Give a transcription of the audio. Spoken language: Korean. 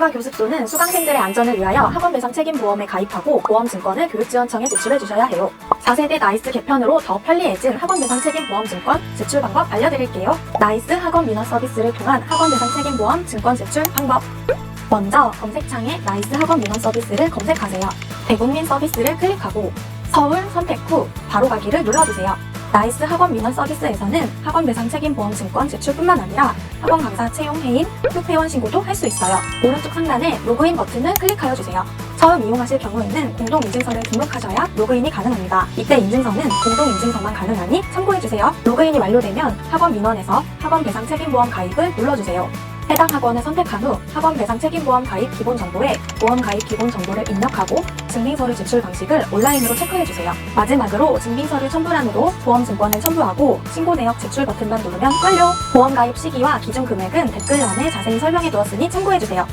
교원과 교습소는 수강생들의 안전을 위하여 학원 배상 책임 보험에 가입하고 보험 증권을 교육지원청에 제출해 주셔야 해요. 4세대 나이스 개편으로 더 편리해진 학원 배상 책임 보험 증권 제출 방법 알려드릴게요. 나이스 학원 민원 서비스를 통한 학원 배상 책임 보험 증권 제출 방법. 먼저 검색창에 나이스 학원 민원 서비스를 검색하세요. 대국민 서비스를 클릭하고 서울 선택 후 바로 가기를 눌러주세요. 나이스 학원 민원 서비스에서는 학원 배상 책임 보험 증권 제출뿐만 아니라 학원 강사 채용 해인, 휴회원 신고도 할 수 있어요. 오른쪽 상단에 로그인 버튼을 클릭하여 주세요. 처음 이용하실 경우에는 공동인증서를 등록하셔야 로그인이 가능합니다. 이때 인증서는 공동인증서만 가능하니 참고해주세요. 로그인이 완료되면 학원 민원에서 학원 배상 책임보험 가입을 눌러주세요. 해당 학원을 선택한 후 학원 배상 책임보험 가입 기본 정보에 보험 가입 기본 정보를 입력하고 증빙서류 제출 방식을 온라인으로 체크해주세요. 마지막으로 증빙서류 첨부란으로 보험 증권을 첨부하고 신고 내역 제출 버튼만 누르면 완료! 보험 가입 시기와 기준 금액은 댓글란에 자세히 설명해 두었으니 참고해주세요.